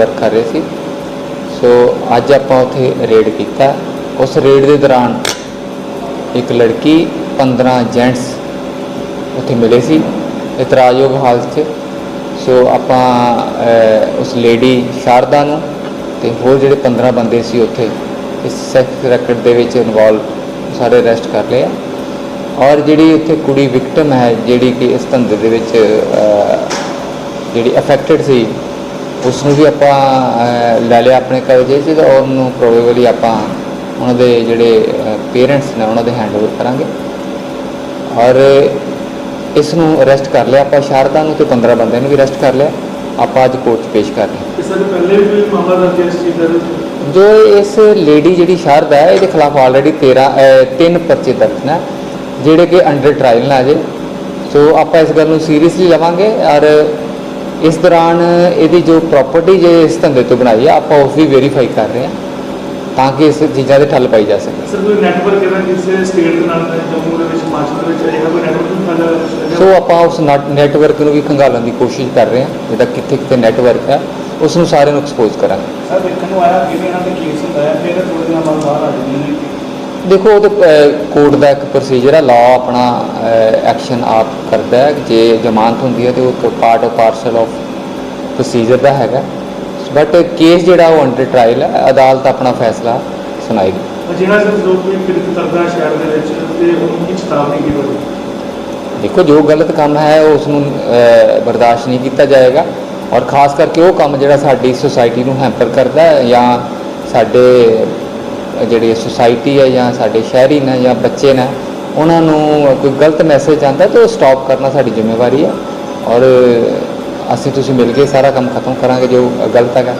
Work ਕਰ ਰਹੇ ਸੀ। ਸੋ ਅੱਜ ਆਪਾਂ ਉੱਥੇ ਰੇਡ ਕੀਤਾ। ਉਸ ਰੇਡ ਦੇ ਦੌਰਾਨ ਇੱਕ ਲੜਕੀ 15 ਜੈਂਟਸ ਉੱਥੇ ਮਿਲੇ ਸੀ। ਇਤਰਾਜ਼ਯੋਗ ਹਾਲਤ 'ਚ। ਸੋ ਆਪਾਂ ਉਸ ਲੇਡੀ ਸ਼ਾਰਦਾ ਨੂੰ ਤੇ ਹੋਰ ਜਿਹੜੇ 15 ਬੰਦੇ ਸੀ ਉੱਥੇ, ਇਸ ਸੈਕਸ ਰੈਕਟ ਦੇ ਵਿੱਚ ਇਨਵੋਲਵ ਸਾਰੇ ਅਰੈਸਟ ਕਰ ਲਏ ਔਰ ਜਿਹੜੀ ਉੱਥੇ ਕੁੜੀ ਵਿਕਟਮ ਹੈ, ਜਿਹੜੀ ਕਿ ਇਸ ਧੰਦੇ ਦੇ ਵਿੱਚ ਜਿਹੜੀ ਅਫੈਕਟਡ ਸੀ ਉਸ ਨੂੰ ਵੀ ਆਪਾਂ ਲੈ ਲਿਆ ਆਪਣੇ ਕਬਜ਼ੇ 'ਚ ਤੇ ਔਰ ਉਹਨੂੰ ਪ੍ਰੋਬੇਬਲੀ ਆਪਾਂ ਉਹਨਾਂ ਦੇ ਜਿਹੜੇ ਪੇਰੈਂਟਸ ਨੇ ਉਹਨਾਂ ਦੇ ਹੈਂਡਓਵਰ ਕਰਾਂਗੇ। ਔਰ ਇਸ ਨੂੰ ਅਰੈਸਟ ਕਰ ਲਿਆ ਆਪਾਂ ਸ਼ਾਰਦਾ ਨੂੰ ਤੇ 15 ਬੰਦਿਆਂ ਨੂੰ ਵੀ ਅਰੈਸਟ ਕਰ ਲਿਆ। ਆਪਾਂ ਅੱਜ ਕੋਰਟ 'ਚ ਪੇਸ਼ ਕਰ ਰਹੇ ਇਸ ਤੋਂ ਪਹਿਲੇ ਵੀ ਕੋਈ ਮਾਮਲਾ ਦਰਜ ਹੈ ਇਸ ਚੀਜ਼ ਦਾ? ਇਹਦੇ ਵਿੱਚ? ਜੋ ਇਸ ਲੇਡੀ ਜਿਹੜੀ ਸ਼ਾਰਦਾ ਹੈ ਇਹਦੇ ਖਿਲਾਫ ਆਲਰੇਡੀ 13 ਅਹ, ਤਿੰਨ ਪਰਚੇ ਦਰਜ ਨੇ ਜਿਹੜੇ ਕਿ ਅੰਡਰ ਟ੍ਰਾਇਲ ਨੇ ਅਜੇ। ਸੋ ਆਪਾਂ ਇਸ ਗੱਲ ਨੂੰ ਸੀਰੀਅਸਲੀ ਲਵਾਂਗੇ ਔਰ ਇਸ ਦੌਰਾਨ ਇਹਦੀ ਜੋ ਪ੍ਰਾਪਰਟੀ ਜੇ ਇਸ ਧੰਦੇ ਤੋਂ ਬਣਾਈ ਆ ਆਪਾਂ ਉਸ ਵੀ ਵੈਰੀਫਾਈ ਕਰ ਰਹੇ ਹਾਂ ਤਾਂ ਕਿ ਇਸ ਚੀਜ਼ਾਂ ਦੇ ਠੱਲ ਪਾਈ ਜਾ ਸਕੇ। ਸਰ ਕੋਈ ਨੈਟਵਰਕ ਇਹਦਾ ਕਿਸੇ ਸਟੇਟ ਦੇ ਨਾਲ ਜੰਮੂ ਦੇ ਵਿੱਚ ਦੇ ਵਿੱਚ ਇਹਦਾ ਕੋਈ ਨੈਟਵਰਕ ਸੋ ਆਪਾਂ ਉਸ ਨੈਟਵਰਕ ਨੂੰ ਵੀ ਖੰਗਾਲਣ ਦੀ ਕੋਸ਼ਿਸ਼ ਕਰ ਰਹੇ ਹਾਂ ਜਿਹਦਾ ਕਿੱਥੇ ਕਿੱਥੇ ਨੈਟਵਰਕ ਹੈ ਉਸ ਨੂੰ ਸਾਰਿਆਂ ਨੂੰ ਐਕਸਪੋਜ਼ ਕਰਾਂਗੇ। ਸਰ ਦੇਖਣ ਨੂੰ ਆਇਆ ਜਿਵੇਂ ਇਹਨਾਂ ਦੇ ਕੇਸ ਹੁੰਦਾ ਹੈ ਫਿਰ ਥੋੜੇ ਦਿਨਾਂ ਬਾਅਦ ਬਾਹਰ ਆ ਜਾਂਦੇ ਨੇ। ਦੇਖੋ ਉਹ ਕੋਰਟ ਦਾ ਇੱਕ ਪ੍ਰੋਸੀਜਰ ਹੈ ਲਾਅ ਆਪਣਾ ਐਕਸ਼ਨ ਆਪ ਕਰਦਾ ਹੈ ਜੇ ਜ਼ਮਾਨਤ ਹੁੰਦੀ ਹੈ ਤੇ ਉਹ part of parcel of procedure ਦਾ ਹੈਗਾ। ਬਟ ਕੇਸ ਜਿਹੜਾ ਉਹ ਅੰਡਰ ਟ੍ਰਾਇਲ ਹੈ ਅਦਾਲਤ ਆਪਣਾ ਫੈਸਲਾ ਸੁਣਾਏਗੀ। ਜਿਹੜਾ ਸਰ ਜੋ ਕੋਈ ਕਿਰਤ ਕਰਦਾ ਸ਼ਹਿਰ ਦੇ ਵਿੱਚ ਤੇ ਉਹਨੂੰ ਕੀ ਚੇਤਾਵਨੀ ਕੀ ਹੋਵੇ ਦੇਖੋ ਜੋ ਗਲਤ ਕੰਮ ਹੈ ਉਸ ਨੂੰ ਬਰਦਾਸ਼ਤ ਨਹੀਂ ਕੀਤਾ ਜਾਏਗਾ। ਔਰ ਖਾਸ ਕਰਕੇ ਉਹ ਕੰਮ ਜਿਹੜਾ ਸਾਡੀ ਸੁਸਾਇਟੀ ਨੂੰ ਹੈਂਪਰ ਕਰਦਾ ਹੈ ਜਾਂ ਸਾਡੇ ਜਿਹੜੀ ਸੁਸਾਇਟੀ ਹੈ ਜਾਂ ਸਾਡੇ ਸ਼ਹਿਰੀ ਨੇ ਜਾਂ ਬੱਚੇ ਨੇ, ਉਹਨਾਂ ਨੂੰ ਕੋਈ ਗਲਤ ਮੈਸੇਜ ਆਉਂਦਾ ਤਾਂ ਉਹ ਸਟਾਪ ਕਰਨਾ ਸਾਡੀ ਜ਼ਿੰਮੇਵਾਰੀ ਹੈ। ਔਰ ਅਸੀਂ ਤੁਸੀਂ ਮਿਲ ਕੇ ਸਾਰਾ ਕੰਮ ਖਤਮ ਕਰਾਂਗੇ ਜੋ ਗਲਤ ਹੈਗਾ।